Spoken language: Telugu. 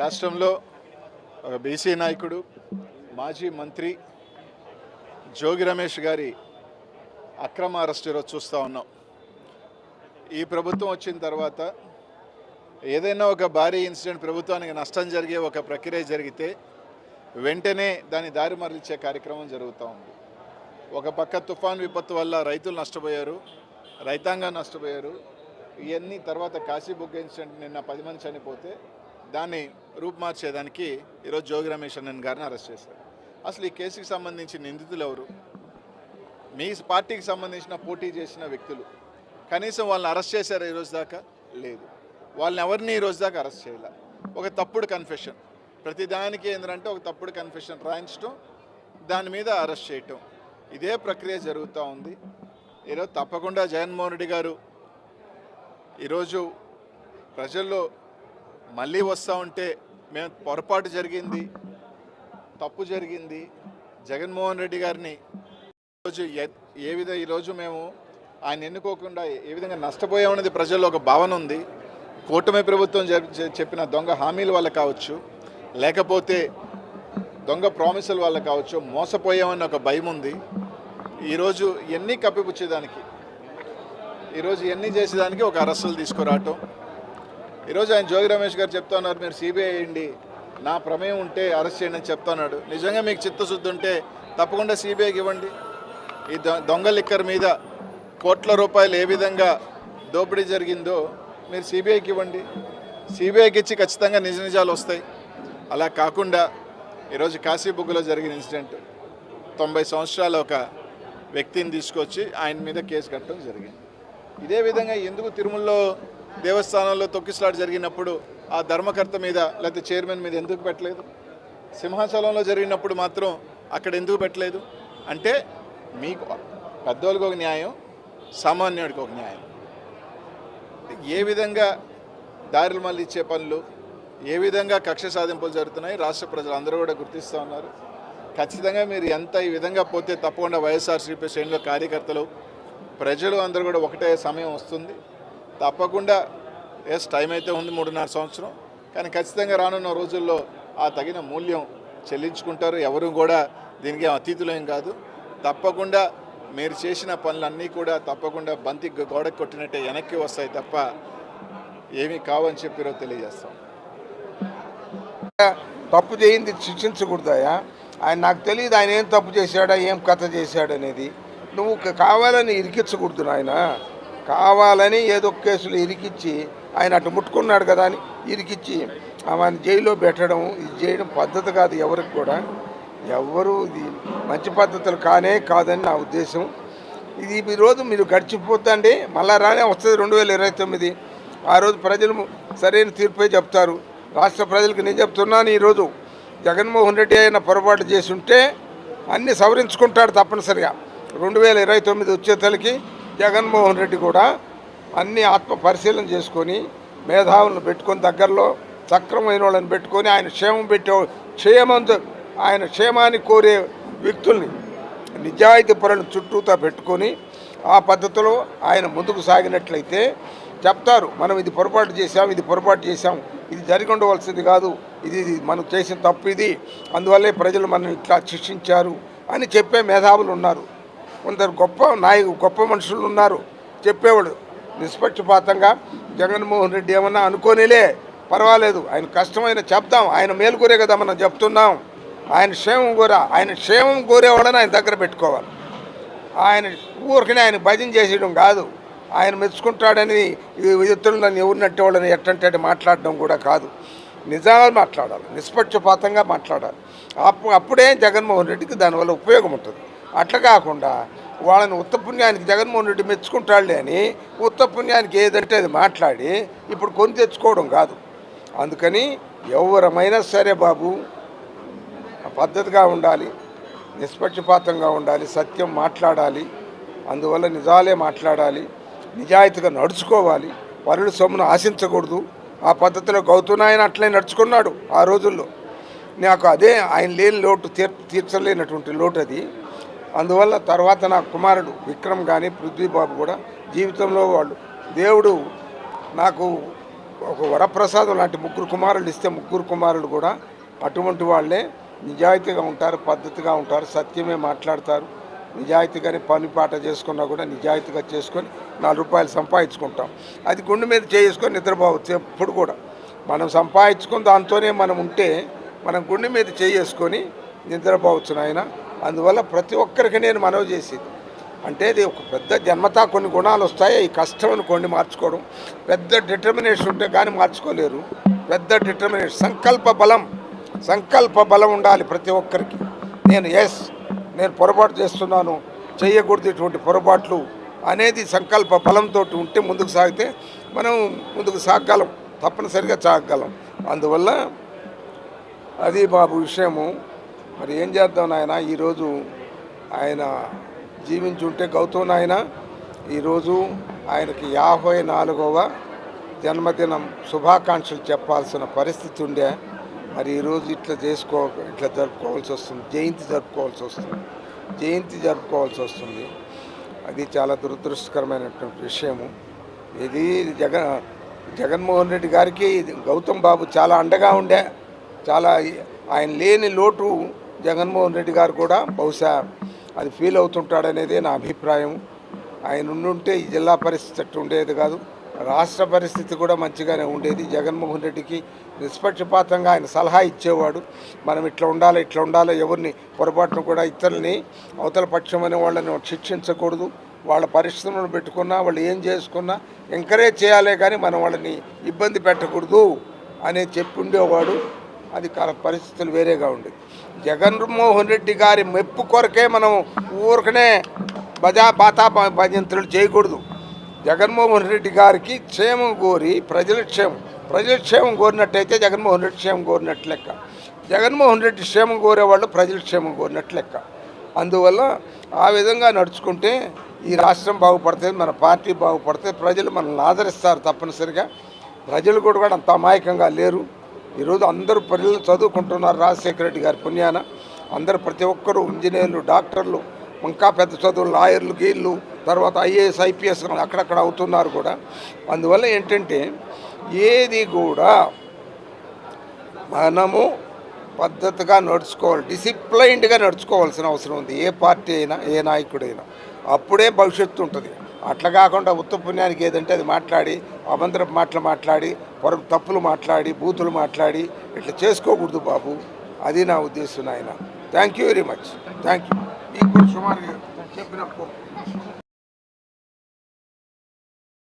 రాష్ట్రంలో ఒక బీసీ నాయకుడు మాజీ మంత్రి జోగి రమేష్ గారి అక్రమ అరెస్ట్ ఈరోజు చూస్తూ ఉన్నాం. ఈ ప్రభుత్వం వచ్చిన తర్వాత ఏదైనా ఒక భారీ ఇన్సిడెంట్ ప్రభుత్వానికి నష్టం జరిగే ఒక ప్రక్రియ జరిగితే వెంటనే దాని దారి మరలిచ్చే కార్యక్రమం జరుగుతూ ఉంది. ఒక పక్క తుఫాన్ విపత్తు వల్ల రైతులు నష్టపోయారు రైతాంగం నష్టపోయారు ఇవన్నీ తర్వాత కాశీబుగ్గ ఇన్సిడెంట్ నిన్న పది మంది చనిపోతే దాన్ని రూపుమార్చేదానికి ఈరోజు జోగి రమేష్ అన్నన్ గారిని అరెస్ట్ చేశారు. అసలు ఈ కేసుకి సంబంధించి నిందితులు ఎవరు? మీ పార్టీకి సంబంధించిన పోటీ చేసిన వ్యక్తులు. కనీసం వాళ్ళని అరెస్ట్ చేశారు ఈరోజు దాకా? లేదు. వాళ్ళని ఎవరిని ఈరోజు దాకా అరెస్ట్ చేయాలి? ఒక తప్పుడు కన్ఫెషన్ ప్రతి దానికి ఏంటంటే ఒక తప్పుడు కన్ఫెషన్ రాయించడం దాని మీద అరెస్ట్ చేయటం. ఇదే ప్రక్రియ జరుగుతూ ఉంది. ఈరోజు తప్పకుండా జగన్మోహన్ రెడ్డి గారు ఈరోజు ప్రజల్లో మళ్ళీ వస్తూ ఉంటే మేము పొరపాటు జరిగింది తప్పు జరిగింది. జగన్మోహన్ రెడ్డి గారిని ఈరోజు ఏ- ఏ ఈరోజు మేము ఆయన ఎన్నుకోకుండా ఏ విధంగా నష్టపోయామనేది ప్రజల్లో ఒక భావన ఉంది. కూటమి ప్రభుత్వం చెప్పిన దొంగ హామీల వల్ల కావచ్చు లేకపోతే దొంగ ప్రామిసుల వల్ల కావచ్చు మోసపోయామని ఒక భయం ఉంది. ఈరోజు ఎన్ని కప్పిపుచ్చేదానికి ఈరోజు ఎన్ని చేసేదానికి ఒక అరెస్టులు తీసుకురావటం. ఈరోజు ఆయన జోగి రమేష్ గారు చెప్తున్నారు మీరు సిబిఐ అయ్యండి నా ప్రమేయం ఉంటే అరెస్ట్ చేయండి అని చెప్తున్నాడు నిజంగా మీకు చిత్తశుద్ధి ఉంటే తప్పకుండా సిబిఐకి ఇవ్వండి. ఈ దొ- దొంగ లిక్కర్ మీద కోట్ల రూపాయలు ఏ విధంగా దోపిడీ జరిగిందో మీరు సిబిఐకి ఇవ్వండి. సిబిఐకి ఇచ్చి ఖచ్చితంగా నిజ నిజాలు వస్తాయి. అలా కాకుండా ఈరోజు కాశీబుగ్గులో జరిగిన ఇన్సిడెంట్ తొంభై సంవత్సరాల ఒక వ్యక్తిని తీసుకొచ్చి ఆయన మీద కేసు కట్టడం జరిగింది. ఇదే విధంగా ఎందుకు తిరుమలలో దేవస్థానంలో తొక్కిసలాట జరిగినప్పుడు ఆ ధర్మకర్త మీద లేకపోతే చైర్మన్ మీద ఎందుకు పెట్టలేదు? సింహాచలంలో జరిగినప్పుడు మాత్రం అక్కడ ఎందుకు పెట్టలేదు? అంటే మీకు పెద్దోళ్ళకి ఒక న్యాయం సామాన్యుడికి ఒక న్యాయం. ఏ విధంగా దారులు మళ్ళీ ఇచ్చే పనులు ఏ విధంగా కక్ష సాధింపులు జరుగుతున్నాయి రాష్ట్ర ప్రజలు అందరూ కూడా గుర్తిస్తూ ఉన్నారు. ఖచ్చితంగా మీరు ఎంత ఈ విధంగా పోతే తప్పకుండా వైఎస్ఆర్సీపీ శ్రేణిలో కార్యకర్తలు ప్రజలు అందరూ కూడా ఒకటే సమయం వస్తుంది. తప్పకుండా ఎస్ టైం అయితే ఉంది మూడున్నర సంవత్సరం కానీ ఖచ్చితంగా రానున్న రోజుల్లో ఆ తగిన మూల్యం చెల్లించుకుంటారు. ఎవరు కూడా దీనికి అతీతులేం కాదు. తప్పకుండా మీరు చేసిన పనులన్నీ కూడా తప్పకుండా బంతి గోడకు కొట్టినట్టే వెనక్కి వస్తాయి తప్ప ఏమీ కావని చెప్పిరో తెలియజేస్తాం. తప్పు చేయింది శిక్షించకూడదాయా ఆయన నాకు తెలియదు ఆయన ఏం తప్పు చేశాడా ఏం కథ చేశాడనేది. నువ్వు కావాలని ఇరికించకూడదు నాయనా. కావాలని ఏదో కేసులు ఇరికిచ్చి ఆయన అటు ముట్టుకున్నాడు కదా అని ఇరికిచ్చి ఆమెను జైల్లో పెట్టడం ఇది చేయడం పద్ధతి కాదు ఎవరికి కూడా. ఎవరు ఇది మంచి పద్ధతులు కానే కాదని నా ఉద్దేశం. ఇది ఈ రోజు మీరు గడిచిపోతండి మళ్ళా రానే వస్తుంది రెండు వేల ఇరవై తొమ్మిది. ఆ రోజు ప్రజలు సరైన తీర్పే చెప్తారు. రాష్ట్ర ప్రజలకు నేను చెప్తున్నాను ఈరోజు జగన్మోహన్ రెడ్డి అయిన పొరపాటు చేసి ఉంటే అన్నీ సవరించుకుంటాడు తప్పనిసరిగా. రెండు వేల ఇరవై తొమ్మిది వచ్చేతలకి జగన్మోహన్ రెడ్డి కూడా అన్ని ఆత్మ పరిశీలన చేసుకొని మేధావులను పెట్టుకొని దగ్గరలో సక్రమైన వాళ్ళని పెట్టుకొని ఆయన క్షేమం పెట్టే క్షేమంతో ఆయన క్షేమాన్ని కోరే వ్యక్తుల్ని నిజాయితీ పరులను చుట్టూతా పెట్టుకొని ఆ పద్ధతిలో ఆయన ముందుకు సాగినట్లయితే చెప్తారు మనం ఇది పొరపాటు చేశాం ఇది పొరపాటు చేశాం ఇది జరిగి ఉండవలసింది కాదు ఇది ఇది మనం చేసిన తప్పు ఇది అందువల్లే ప్రజలు మనం ఇట్లా శిక్షించారు అని చెప్పే మేధావులు ఉన్నారు. కొందరు గొప్ప నాయకు గొప్ప మనుషులు ఉన్నారు. చెప్పేవాడు నిష్పక్షపాతంగా జగన్మోహన్ రెడ్డి ఏమన్నా అనుకోనిలే పర్వాలేదు ఆయన కష్టమైన చెప్తాం ఆయన మేలుకోరే కదా మనం చెప్తున్నాం. ఆయన క్షేమం కోరా ఆయన క్షేమం కోరేవాడని ఆయన దగ్గర పెట్టుకోవాలి. ఆయన ఊరికనే ఆయన భజన చేసేయడం కాదు. ఆయన మెచ్చుకుంటాడని ఇతరులను ఎవరినట్టే వాళ్ళని ఎట్టంటే మాట్లాడడం కూడా కాదు. నిజాలు మాట్లాడాలి నిష్పక్షపాతంగా మాట్లాడాలి. అప్పు అప్పుడే జగన్మోహన్ రెడ్డికి దానివల్ల ఉపయోగం ఉంటుంది. అట్లా కాకుండా వాళ్ళని ఉత్తపుణ్యానికి జగన్మోహన్ రెడ్డి మెచ్చుకుంటాడులే అని ఉత్తపుణ్యానికి ఏదంటే అది మాట్లాడి ఇప్పుడు కొని తెచ్చుకోవడం కాదు. అందుకని ఎవరమైనా సరే బాబు పద్ధతిగా ఉండాలి నిష్పక్షపాతంగా ఉండాలి సత్యం మాట్లాడాలి అందువల్ల నిజాలే మాట్లాడాలి నిజాయితీగా నడుచుకోవాలి పరుడు సొమ్మును ఆశించకూడదు. ఆ పద్ధతిలో గౌతమ్ ఆయన అట్లే నడుచుకున్నాడు ఆ రోజుల్లో. నాకు అదే ఆయన లేని లోటు తీర్ తీర్చలేనటువంటి లోటు అది. అందువల్ల తర్వాత నా కుమారుడు విక్రమ్ కానీ పృథ్వీబాబు కూడా జీవితంలో వాళ్ళు దేవుడు నాకు ఒక వరప్రసాదం లాంటి ముగ్గురు కుమారులు ఇస్తే ముగ్గురు కుమారులు కూడా అటువంటి వాళ్ళే. నిజాయితీగా ఉంటారు పద్ధతిగా ఉంటారు సత్యమే మాట్లాడతారు. నిజాయితీగానే పని పాట చేసుకున్నా కూడా నిజాయితీగా చేసుకొని నాలుగు రూపాయలు సంపాదించుకుంటాం. అది గుండె మీద చేసుకొని నిద్రపోవచ్చు ఎప్పుడు కూడా. మనం సంపాదించుకుని దాంతోనే మనం ఉంటే మనం గుండె మీద చేసుకొని నిద్రపోవచ్చు నాయన. అందువల్ల ప్రతి ఒక్కరికి నేను మనవి చేసేది. అంటే ఇది ఒక పెద్ద జన్మతా కొన్ని గుణాలు వస్తాయి. ఈ కష్టం కొన్ని మార్చుకోవడం. పెద్ద డిటర్మినేషన్ ఉంటే కానీ మార్చుకోలేరు. పెద్ద డిటర్మినేషన్ సంకల్ప బలం. సంకల్ప బలం ఉండాలి ప్రతి ఒక్కరికి. నేను ఎస్ నేను పొరపాటు చేస్తున్నాను. చేయకూడదు ఇటువంటి పొరపాట్లు అనేది సంకల్ప బలంతో ఉంటే ముందుకు సాగితే మనం ముందుకు సాగగలం. తప్పనిసరిగా సాగగలం. అందువల్ల అది బాబు విషయము. మరి ఏం చేద్దాం నాయన? ఈరోజు ఆయన జీవించుంటే గౌతమ్ నాయన ఈరోజు ఆయనకి యాభై నాలుగవ జన్మదినం శుభాకాంక్షలు చెప్పాల్సిన పరిస్థితి ఉండే. మరి ఈరోజు ఇట్లా చేసుకో ఇట్లా జరుపుకోవాల్సి వస్తుంది. జయంతి జరుపుకోవాల్సి వస్తుంది. జయంతి జరుపుకోవాల్సి వస్తుంది. అది చాలా దురదృష్టకరమైనటువంటి విషయము. ఇది జగన్ జగన్మోహన్ రెడ్డి గారికి ఇది గౌతమ్ బాబు చాలా అండగా ఉండే. చాలా ఆయన లేని లోటు జగన్మోహన్ రెడ్డి గారు కూడా బహుశా అది ఫీల్ అవుతుంటాడనేదే నా అభిప్రాయం. ఆయన ఉండుంటే ఈ జిల్లా పరిస్థితి అట్టు ఉండేది కాదు. రాష్ట్ర పరిస్థితి కూడా మంచిగానే ఉండేది. జగన్మోహన్ రెడ్డికి నిష్పక్షపాతంగా ఆయన సలహా ఇచ్చేవాడు. మనం ఇట్లా ఉండాలి ఇట్లా ఉండాలి ఎవరిని పొరపాటును కూడా ఇతరులని అవతల పక్షం అనే వాళ్ళని శిక్షించకూడదు. వాళ్ళ పరిశ్రమలు పెట్టుకున్నా వాళ్ళు ఏం చేసుకున్నా ఎంకరేజ్ చేయాలే కానీ మనం వాళ్ళని ఇబ్బంది పెట్టకూడదు అనే చెప్పి ఉండేవాడు అది పరిస్థితులు వేరేగా ఉండేది జగన్మోహన్ రెడ్డి గారి మెప్పు కొరకే మనం ఊరికనే బజా బాతా భజంతులు చేయకూడదు. జగన్మోహన్ రెడ్డి గారికి క్షేమం కోరి ప్రజల క్షేమం ప్రజల క్షేమం కోరినట్టయితే జగన్మోహన్ రెడ్డి క్షేమం కోరినట్టు లెక్క. జగన్మోహన్ రెడ్డి క్షేమం కోరేవాళ్ళు ప్రజల క్షేమం కోరినట్టు లెక్క. అందువల్ల ఆ విధంగా నడుచుకుంటే ఈ రాష్ట్రం బాగుపడుతుంది మన పార్టీ బాగుపడితే ప్రజలు మనల్ని ఆదరిస్తారు తప్పనిసరిగా. ప్రజలు కూడా కూడా అంత అమాయకంగా లేరు. ఈరోజు అందరూ పిల్లలు చదువుకుంటున్నారు రాజశేఖర రెడ్డి గారి పుణ్యాన. అందరూ ప్రతి ఒక్కరూ ఇంజనీర్లు డాక్టర్లు ఇంకా పెద్ద చదువులు లాయర్లు గీళ్ళు తర్వాత ఐఏఎస్ ఐపీఎస్ అక్కడక్కడ అవుతున్నారు కూడా. అందువల్ల ఏంటంటే ఏది కూడా మనము పద్ధతిగా నడుచుకోవాలి డిసిప్లైన్డ్గా నడుచుకోవాల్సిన అవసరం ఉంది. ఏ పార్టీ అయినా ఏ నాయకుడైనా. అప్పుడే భవిష్యత్తు ఉంటుంది. అట్లా కాకుండా ఉత్త పుణ్యానికి ఏదంటే అది మాట్లాడి అభంతర మాటలు మాట్లాడి పొర తప్పులు మాట్లాడి బూతులు మాట్లాడి ఇట్లా చేసుకోకూడదు బాబు. అది నా ఉద్దేశం నాయన. Thank you very much thank you మీకు సుమారు చెప్పినప్పుడు